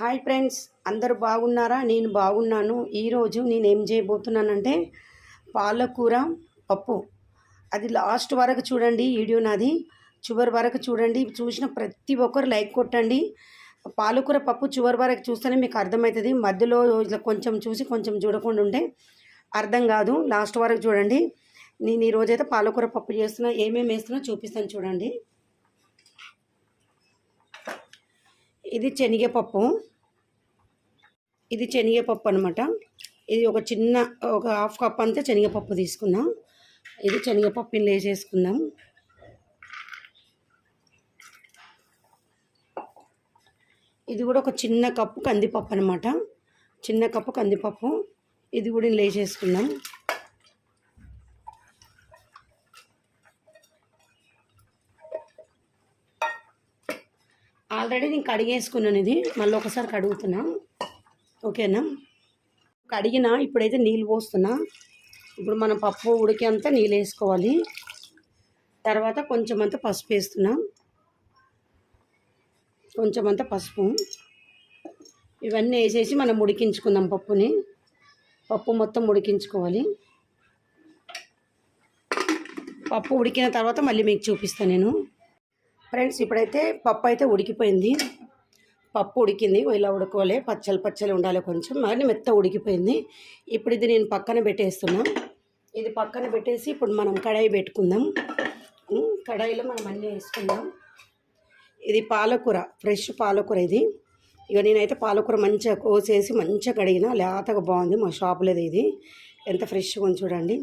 Hi friends అందరూ బాగున్నారా? నేను బాగున్నాను. ఈరోజు నేను ఏం చేయబోతున్నానంటే పాలకూర పప్పు. అది లాస్ట్ వరకు చూడండి వీడియో నాది. చివరి వరకు చూడండి. చూసిన ప్రతి ఒక్కరు లైక్ కొట్టండి. పాలకూర పప్పు చివరి వరకు చూస్తేనే మీకు అర్థమవుతుంది. మధ్యలో కొంచెం చూసి కొంచెం చూడకుండా ఉంటే అర్థం కాదు. లాస్ట్ వరకు చూడండి. నేను ఈరోజైతే పాలకూర పప్పు చేస్తున్నా. ఏమేమి వేస్తున్నా చూపిస్తాను చూడండి. ఇది శనగపప్పు. ఇది శనగపప్పు అనమాట ఇది ఒక చిన్న ఒక హాఫ్ కప్ అంతా శనగపప్పు తీసుకున్నాం. ఇది శనగపప్పు లేచేసుకుందాం. ఇది కూడా ఒక చిన్న కప్పు కందిపప్పు అనమాట చిన్న కప్పు కందిపప్పు. ఇది కూడా లేచేసుకుందాం. ఆల్రెడీ నేను కడిగేసుకున్నాను ఇది. మళ్ళీ ఒకసారి కడుగుతున్నాను ఓకేనా? కడిగిన ఇప్పుడైతే నీళ్ళు పోస్తున్నా. ఇప్పుడు మనం పప్పు ఉడికి అంతా నీళ్ళు వేసుకోవాలి. తర్వాత కొంచెం అంతా పసుపు వేస్తున్నా. కొంచెం అంతా పసుపు. ఇవన్నీ వేసేసి మనం ఉడికించుకుందాం పప్పుని. పప్పు మొత్తం ఉడికించుకోవాలి. పప్పు ఉడికిన తర్వాత మళ్ళీ మీకు చూపిస్తాను నేను. ఫ్రెండ్స్ ఇప్పుడైతే పప్పు అయితే ఉడికిపోయింది. పప్పు ఉడికింది. ఇలా ఉడకోలే పచ్చలు పచ్చలు ఉండాలి కొంచెం. మరి మెత్త ఉడికిపోయింది. ఇప్పుడు ఇది నేను పక్కన పెట్టేస్తున్నా. ఇది పక్కన పెట్టేసి ఇప్పుడు మనం కడాయి పెట్టుకుందాం. కడాయిలో మనం అన్నీ వేసుకుందాం. ఇది పాలకూర. ఫ్రెష్ పాలకూర ఇది. ఇక నేనైతే పాలకూర మంచిగా కోసేసి మంచిగా కడిగిన లేతగా బాగుంది. మా షాపులోది ఇది. ఎంత ఫ్రెష్గా ఉంది చూడండి.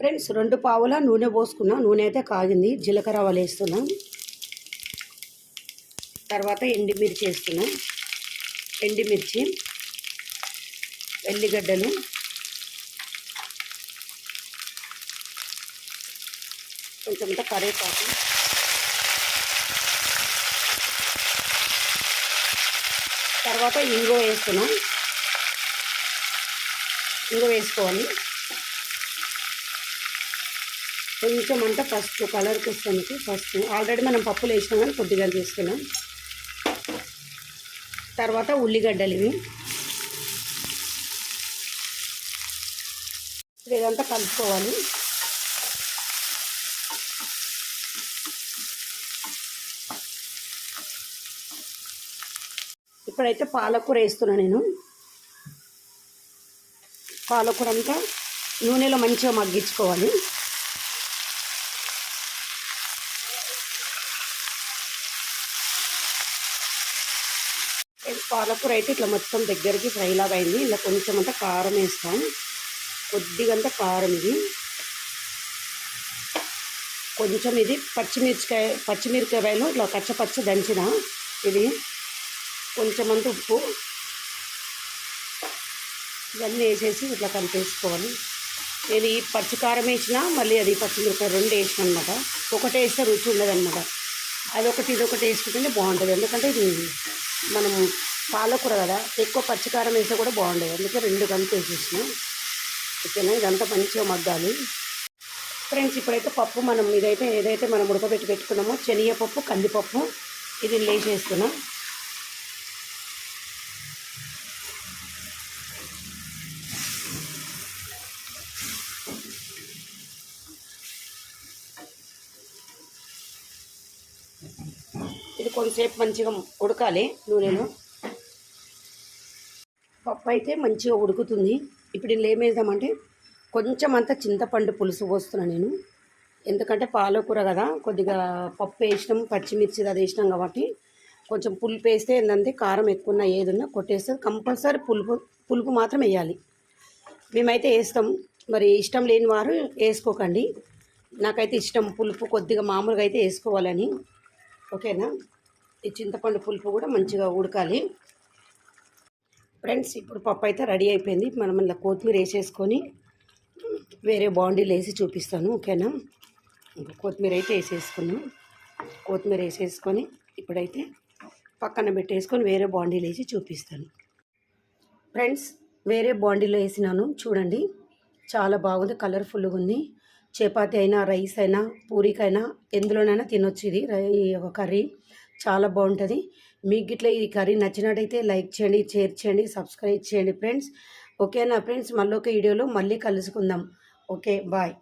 ఫ్రెండ్స్ రెండు పావుల నూనె పోసుకున్నా. నూనె అయితే కాగింది. జీలకర్ర వాళ్ళు వేస్తున్నాం. తర్వాత ఎండిమిర్చి వేసుకున్నాం ఎండిమిర్చి ఎల్లిగడ్డలు కొంచెం కరివేపాకు. తర్వాత ఇంగో వేస్తున్నాం. ఇంగో వేసుకోవాలి కొంచెం అంతా ఫస్ట్ కలర్కి వస్తుంది ఫస్ట్ ఆల్రెడీ మనం పప్పులు వేసినాం కానీ కొద్దిగా తీసుకున్నాం తర్వాత ఉల్లిగడ్డలు ఇవి. ఇప్పుడు ఇదంతా కలుపుకోవాలి. ఇప్పుడైతే పాలకూర వేస్తున్నా నేను. పాలకూర అంతా నూనెలో మంచిగా మగ్గించుకోవాలి. పాలకూర అయితే ఇట్లా మొత్తం దగ్గరికి ఫ్రై లాగా అయింది. ఇలా కొంచెం అంతా కారం వేస్తాం. కొద్దిగంత కారం ఇది. కొంచెం ఇది పచ్చిమిర్చికాయ పచ్చిమిరపకాయలు ఇట్లా కచ్చ పచ్చ దంచిన ఇది. కొంచెం అంత ఉప్పు. ఇవన్నీ వేసేసి ఇట్లా కలిపేసుకోవాలి. నేను ఈ పచ్చికారం వేసిన మళ్ళీ అది పచ్చిమిరపకాయ రెండు వేసిన అనమాట ఒకటి వేస్తే రుచి ఉండదు అదొకటి ఇదొకటి వేసుకుంటేనే బాగుంటుంది. ఎందుకంటే ఇది మనం పాలకూర కదా ఎక్కువ పచ్చికారం వేస్తే కూడా బాగుండేది. అందుకే రెండు కలిపి వేసేసినాం. ఓకేనా? ఇదంతా మంచిగా మగ్గాలి. ఫ్రెండ్స్ ఇప్పుడైతే పప్పు మనం ఇదైతే ఏదైతే మనం ఉడకబెట్టి పెట్టుకున్నామో శనగపప్పు కందిపప్పు ఇది లేచేస్తున్నాం ఇది మంచిగా ఉడకాలి నూనెలో పప్పు అయితే మంచిగా ఉడుకుతుంది. ఇప్పుడు ఇందులో ఏమేద్దామంటే కొంచెం అంత చింతపండు పులుసు పోస్తున్నాను నేను. ఎందుకంటే పాలకూర కదా కొద్దిగా పప్పు వేసినాం పచ్చిమిర్చి అది వేసినాం కాబట్టి కొంచెం పులుపు వేస్తే ఏంటంటే కారం ఎక్కువ ఉన్న ఏదున్నా కొట్టేస్తుంది కంపల్సరీ పులుపు పులుపు మాత్రం వేయాలి. మేమైతే వేస్తాం. మరి ఇష్టం లేని వారు వేసుకోకండి. నాకైతే ఇష్టం పులుపు కొద్దిగా మామూలుగా అయితే వేసుకోవాలని. ఓకేనా? ఈ చింతపండు పులుపు కూడా మంచిగా ఉడకాలి. ఫ్రెండ్స్ ఇప్పుడు పప్పు అయితే రెడీ అయిపోయింది. మనం ఇలా కొత్తిమీర వేసేసుకొని వేరే బాండీలు వేసి చూపిస్తాను ఓకేనా? ఇంకా కొత్తిమీర అయితే వేసేసుకున్నాం. కొత్తిమీర వేసేసుకొని ఇప్పుడైతే పక్కన పెట్టేసుకొని వేరే బాండీలు వేసి చూపిస్తాను. ఫ్రెండ్స్ వేరే బాండీలో వేసినాను. చూడండి చాలా బాగుంది కలర్ఫుల్గా ఉంది. చపాతి అయినా రైస్ అయినా పూరికైనా ఎందులోనైనా తినొచ్చు ఇది రై- ఒక కర్రీ. చాలా బాగుంటుంది. మీకు ఇట్లా ఈ కర్రీ నచ్చినట్టయితే లైక్ చేయండి షేర్ చేయండి సబ్స్క్రైబ్ చేయండి ఫ్రెండ్స్. ఓకేనా ఫ్రెండ్స్? మళ్ళీ ఒక వీడియోలో మళ్ళీ కలుసుకుందాం. Okay bye.